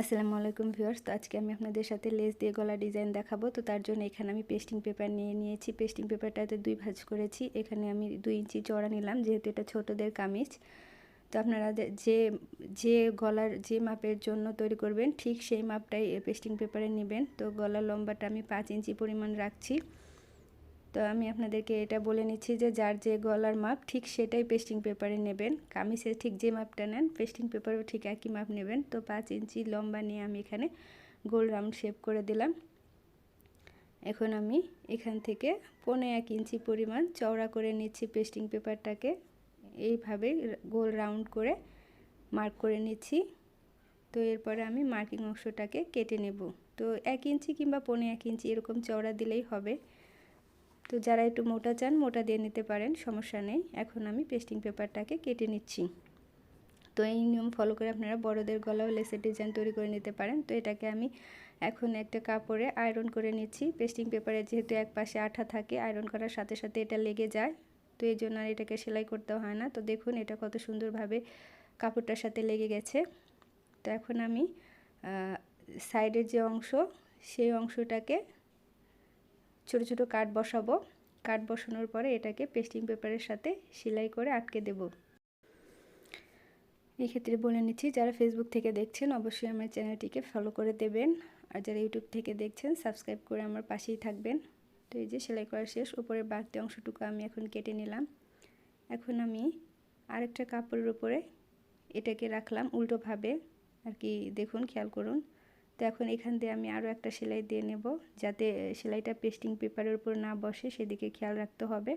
আসসালামু আলাইকুম ভিউয়ার্স। তো আজকে আমি আপনাদের সাথে লেস দিয়ে গলা ডিজাইন দেখাবো। তো তার জন্য এখানে আমি পেস্টিং পেপার নিয়ে নিয়েছি। পেস্টিং পেপারটাতে দুই ভাঁজ করেছি। এখানে আমি দুই ইঞ্চি চড়া নিলাম, যেহেতু এটা ছোটদের কামিজ। তো আপনারা যে যে গলার, যে মাপের জন্য তৈরি করবেন, ঠিক সেই মাপটাই পেস্টিং পেপারে নেবেন। তো গলার লম্বাটা আমি পাঁচ ইঞ্চি পরিমাণ রাখছি। তো আমি আপনাদেরকে এটা বলে নিচ্ছি যে যার যে গলার মাপ, ঠিক সেটাই পেস্টিং পেপারে নেবেন। কামিজের ঠিক যে মাপটা নেন পেস্টিং পেপারও ঠিক একই মাপ নেবেন। তো পাঁচ ইঞ্চি লম্বা নিয়ে আমি এখানে গোল রাউন্ড শেপ করে দিলাম। এখন আমি এখান থেকে পনে এক ইঞ্চি পরিমাণ চওড়া করে নিচ্ছি পেস্টিং পেপারটাকে এইভাবে গোল রাউন্ড করে মার্ক করে নিচ্ছি। তো এরপরে আমি মার্কিং অংশটাকে কেটে নেব। তো এক ইঞ্চি কিংবা পনে এক ইঞ্চি এরকম চওড়া দিলেই হবে। তো যারা একটু মোটা চান, মোটা দিয়ে নিতে পারেন, সমস্যা নেই। এখন আমি পেস্টিং পেপারটাকে কেটে নিচ্ছি। তো এই নিয়ম ফলো করে আপনারা বড়দের গলাও লেসের ডিজাইন তৈরি করে নিতে পারেন। তো এটাকে আমি এখন একটা কাপড়ে আয়রন করে নিচ্ছি। পেস্টিং পেপারে যেহেতু এক পাশে আঠা থাকে আয়রন করার সাথে সাথে এটা লেগে যায়। তো এই জন্য আর এটাকে সেলাই করতে হয় না। তো দেখুন এটা কত সুন্দরভাবে কাপড়টার সাথে লেগে গেছে। তো এখন আমি সাইডের যে অংশ, সেই অংশটাকে ছোট ছোট কাট বসাবো। কাট বসানোর পরে এটাকে পেস্টিং পেপারের সাথে সেলাই করে আটকে দেব। এক্ষেত্রে বলে নিচ্ছি, যারা ফেসবুক থেকে দেখছেন, অবশ্যই আমার চ্যানেলটিকে ফলো করে দেবেন। আর যারা ইউটিউব থেকে দেখছেন সাবস্ক্রাইব করে আমার পাশেই থাকবেন। তো এই যে সেলাই করা শেষ, উপরের বাড়তি অংশটুকু আমি এখন কেটে নিলাম। এখন আমি আরেকটা কাপড়ের উপরে এটাকে রাখলাম উল্টোভাবে। আর কি, দেখুন, খেয়াল করুন। তো এখন এখান দিয়ে আমি আরও একটা সেলাই দিয়ে নেব যাতে সেলাইটা পেস্টিং পেপারের উপর না বসে সেদিকে খেয়াল রাখতে হবে।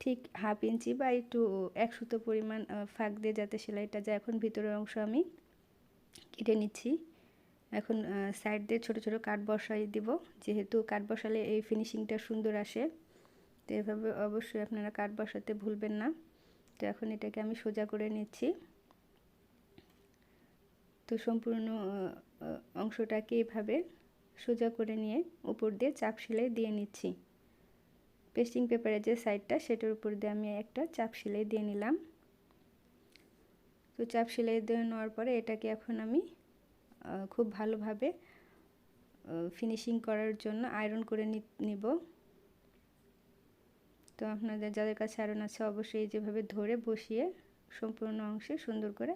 ঠিক হাফ ইঞ্চি বা একটু এক সুতো পরিমাণ ফাঁক দিয়ে যাতে সেলাইটা যায়। এখন ভিতরের অংশ আমি কেটে নিচ্ছি। এখন সাইড দিয়ে ছোটো ছোটো কাঠ বসাই দিব। যেহেতু কাঠ বসালে এই ফিনিশিংটা সুন্দর আসে, তো এভাবে অবশ্যই আপনারা কাঠ বসাতে ভুলবেন না। তো এখন এটাকে আমি সোজা করে নিচ্ছি। তো সম্পূর্ণ অংশটাকে এভাবে সোজা করে নিয়ে উপর দিয়ে চাপ সেলাই দিয়ে নিচ্ছি। পেস্টিং পেপারের যে সাইডটা সেটার উপর দিয়ে আমি একটা চাপ সেলাই দিয়ে নিলাম। তো চাপ সেলাই দিয়ে নেওয়ার পরে এটাকে এখন আমি খুব ভালোভাবে ফিনিশিং করার জন্য আয়রন করে নিব। তো আপনাদের, যাদের কাছে আয়রন আছে অবশ্যই যেভাবে ধরে বসিয়ে সম্পূর্ণ অংশে সুন্দর করে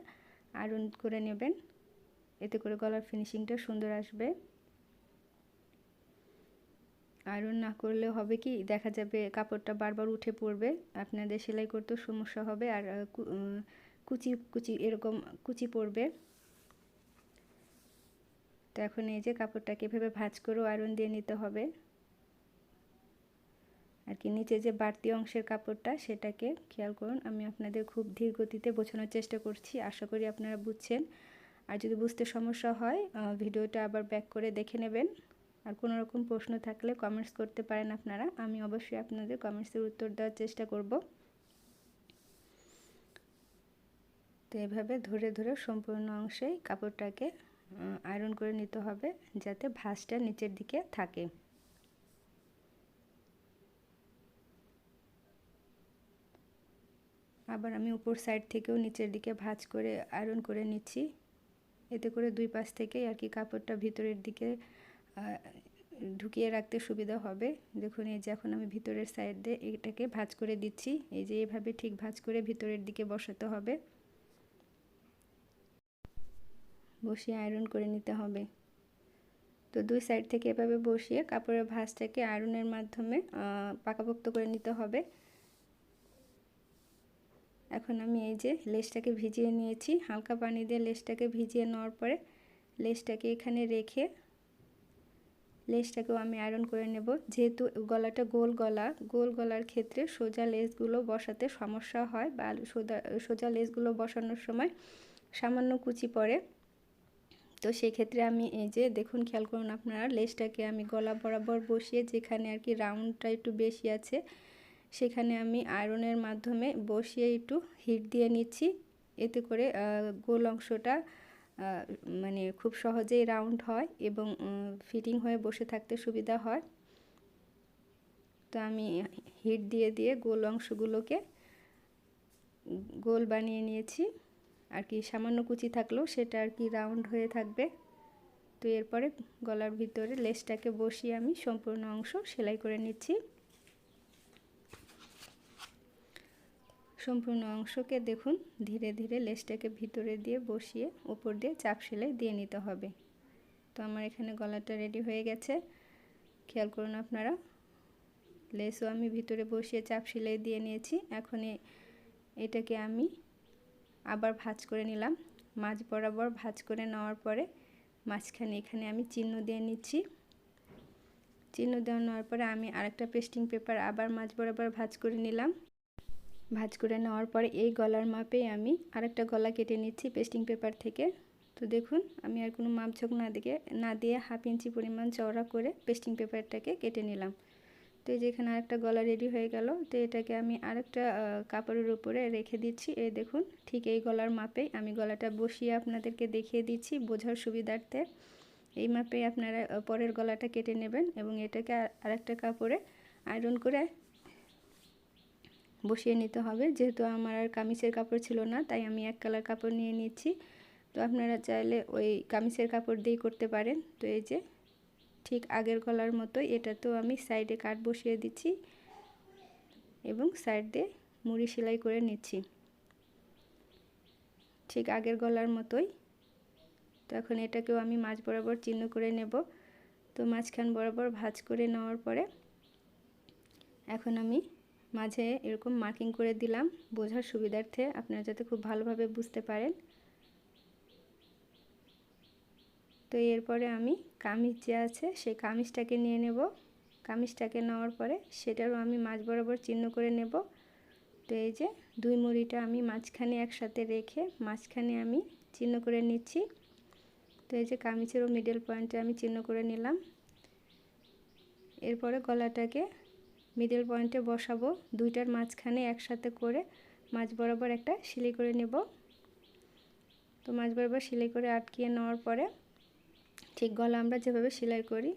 আয়রন করে নেবেন। এতে করে গলার ফিনিশিংটা সুন্দর আসবে। আয়রন না করলে হবে কি, দেখা যাবে কাপড়টা বারবার উঠে পড়বে, আপনাদের সেলাই করতেও সমস্যা হবে আর কুচি কুচি এরকম কুচি পড়বে। তো এখন এই যে কাপড়টাকে এভাবে ভাজ করেও আয়রন দিয়ে নিতে হবে। আর কি নিচে যে বাড়তি অংশের কাপড়টা সেটাকে খেয়াল করুন, আমি আপনাদের খুব ধীর গতিতে বোঝানোর চেষ্টা করছি, আশা করি আপনারা বুঝছেন। আর যদি বুঝতে সমস্যা হয় ভিডিওটা আবার ব্যাক করে দেখে নেবেন। আর কোনো রকম প্রশ্ন থাকলে কমেন্টস করতে পারেন আপনারা। আমি অবশ্যই আপনাদের কমেন্টসের উত্তর দেওয়ার চেষ্টা করব। তো এভাবে ধরে ধরে সম্পূর্ণ অংশেই কাপড়টাকে আয়রন করে নিতে হবে যাতে ভাঁজটা নিচের দিকে থাকে। আবার আমি উপর সাইড থেকেও নিচের দিকে ভাঁজ করে আয়রন করে নিচ্ছি। এতে করে দুই পাশ থেকে আর কি কাপড়টা ভিতরের দিকে ঢুকিয়ে রাখতে সুবিধা হবে। দেখুন, এই যে এখন আমি ভিতরের সাইড দিয়ে এটাকে ভাজ করে দিচ্ছি। এই যে এভাবে ঠিক ভাজ করে ভিতরের দিকে বসাতে হবে। বসিয়ে আয়রন করে নিতে হবে। তো দুই সাইড থেকে এভাবে বসিয়ে কাপড়ের ভাঁজটাকে আয়রনের মাধ্যমে পাকাপোক্ত করে নিতে হবে। এখন আমি এই যে লেসটাকে ভিজিয়ে নিয়েছি। হালকা পানি দিয়ে লেসটাকে ভিজিয়ে নেওয়ার পরে লেসটাকে এখানে রেখে লেসটাকেও আমি আয়রন করে নেব। যেহেতু গলাটা গোল গলা, গোল গলার ক্ষেত্রে সোজা লেসগুলো বসাতে সমস্যা হয় বা সোজা সোজা লেসগুলো বসানোর সময় সামান্য কুচি পড়ে। তো সেক্ষেত্রে আমি এই যে, দেখুন, খেয়াল করুন আপনারা লেসটাকে আমি গলা বরাবর বসিয়ে যেখানে আর কি রাউন্ডটা একটু বেশি আছে সেখানে আমি আয়রনের মাধ্যমে বসিয়ে একটু হিট দিয়ে নিচ্ছি। এতে করে গোল অংশটা মানে খুব সহজেই রাউন্ড হয় এবং ফিটিং হয়ে বসে থাকতে সুবিধা হয়। তো আমি হিট দিয়ে দিয়ে গোল অংশগুলোকে, গোল বানিয়ে নিয়েছি। আর কি সামান্য কুচি থাকলেও সেটা আর কি রাউন্ড হয়ে থাকবে। তো এরপরে গলার ভিতরে লেসটাকে বসিয়ে আমি সম্পূর্ণ অংশ সেলাই করে নিচ্ছি। সম্পূর্ণ অংশকে দেখুন, ধীরে ধীরে লেসটাকে ভিতরে দিয়ে বসিয়ে উপর দিয়ে চাপ সেলাই দিয়ে নিতে হবে। তো আমার এখানে গলাটা রেডি হয়ে গেছে। খেয়াল করুন আপনারা লেসও আমি ভিতরে বসিয়ে চাপ সেলাই দিয়ে নিয়েছি। এখন এটাকে আমি আবার ভাজ করে নিলাম। মাঝ বরাবর ভাজ করে নেওয়ার পরে মাঝখানে এখানে আমি চিহ্ন দিয়ে নিচ্ছি। চিহ্ন দেওয়া নেওয়ার পরে আমি আরেকটা পেস্টিং পেপার আবার মাঝ বরাবর ভাজ করে নিলাম। ভাজ করে নেওয়ার পরে এই গলার মাপে আমি আরেকটা গলা কেটে নিচ্ছি পেস্টিং পেপার থেকে। তো দেখুন, আমি আর কোনো মাপঝোঁক না দিকে, না দিয়ে হাফ ইঞ্চি পরিমাণ চওড়া করে পেস্টিং পেপারটাকে কেটে নিলাম। তো এই যে এখানে আরেকটা গলা রেডি হয়ে গেল, তো এটাকে আমি আরেকটা কাপড়ের উপরে রেখে দিচ্ছি। এই দেখুন, ঠিক এই গলার মাপেই আমি গলাটা বসিয়ে আপনাদেরকে দেখিয়ে দিচ্ছি বোঝার সুবিধার্থে। এই মাপে আপনারা পরের গলাটা কেটে নেবেন এবং এটাকে আরেকটা কাপড়ে আয়রন করে বসিয়ে নিতে হবে। যেহেতু আমার আর কামিজের কাপড় ছিল না, তাই আমি এক কালার কাপড় নিয়ে নিচ্ছি। তো আপনারা চাইলে ওই কামিজের কাপড় দিয়েই করতে পারেন। তো এই যে, ঠিক আগের গলার মতোই তো আমি সাইডে কাট বসিয়ে দিচ্ছি এবং সাইড দিয়ে মুড়ি সেলাই করে নিচ্ছি। ঠিক আগের গলার মতোই। তো এখন এটাকেও আমি মাছ বরাবর চিহ্ন করে নেব। তো মাঝখান বরাবর ভাজ করে নেওয়ার পরে এখন আমি মাঝে এরকম মার্কিং করে দিলাম, বোঝার সুবিধার্থে আপনারা যাতে খুব ভালোভাবে বুঝতে পারেন। তো এরপরে আমি কামিজ যে আছে সেই কামিজটাকে নিয়ে নেব। কামিজটাকে নেওয়ার পরে সেটারও আমি মাঝ বরাবর চিহ্ন করে নেব। তো এই যে দুই মুড়িটা আমি মাঝখানে একসাথে রেখে মাঝখানে আমি চিহ্ন করে নিচ্ছি। তো এই যে কামিজেরও মিডল পয়েন্টে আমি চিহ্ন করে নিলাম। এরপরে গলাটাকে মিডল পয়েন্টে বসাবো। দুইটার মাঝখানে একসাথে করে মাঝ বরাবর একটা সেলাই করে নেব। তো মাঝ বরাবর সেলাই করে আটকিয়ে নেওয়ার পরে ঠিক গলা আমরা যেভাবে সেলাই করি,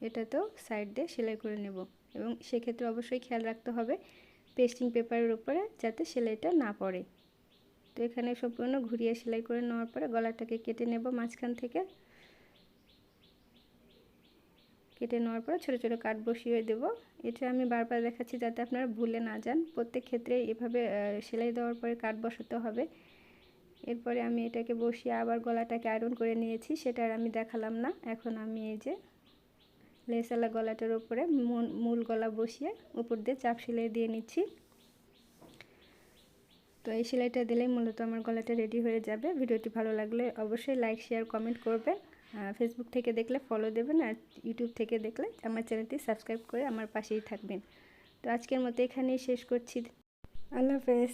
এটাতেও সাইড দিয়ে সেলাই করে নেব। এবং সেক্ষেত্রে অবশ্যই খেয়াল রাখতে হবে পেস্টিং পেপারের উপরে যাতে সেলাইটা না পড়ে। তো এখানে সম্পূর্ণ ঘুরিয়ে সেলাই করে নেওয়ার পরে গলাটাকে কেটে নেব মাঝখান থেকে। কেটে নেওয়ার পরে ছোটো ছোটো কাট বসিয়ে দেব। এটা আমি বারবার দেখাচ্ছি যাতে আপনারা ভুলে না যান। প্রত্যেক ক্ষেত্রে এভাবে সেলাই দেওয়ার পরে কাট বসাতে হবে। এরপরে আমি এটাকে বসিয়ে আবার গলাটাকে আয়রন করে নিয়েছি, সেটা আর আমি দেখালাম না। এখন আমি এই যে লেসালা গলাটার উপরে মূল গলা বসিয়ে উপর দিয়ে চাপ সেলাই দিয়ে নিচ্ছি। তো এই সেলাইটা দিলেই মূলত আমার গলাটা রেডি হয়ে যাবে। ভিডিওটি ভালো লাগলে অবশ্যই লাইক, শেয়ার, কমেন্ট করবেন। ফেসবুক থেকে দেখলে ফলো দেবেন আর ইউটিউব থেকে দেখলে আমার চ্যানেলটি সাবস্ক্রাইব করে আমার পাশেই থাকবেন। তো আজকের মতো এখানেই শেষ করছি। আল্লাহ হাফেজ।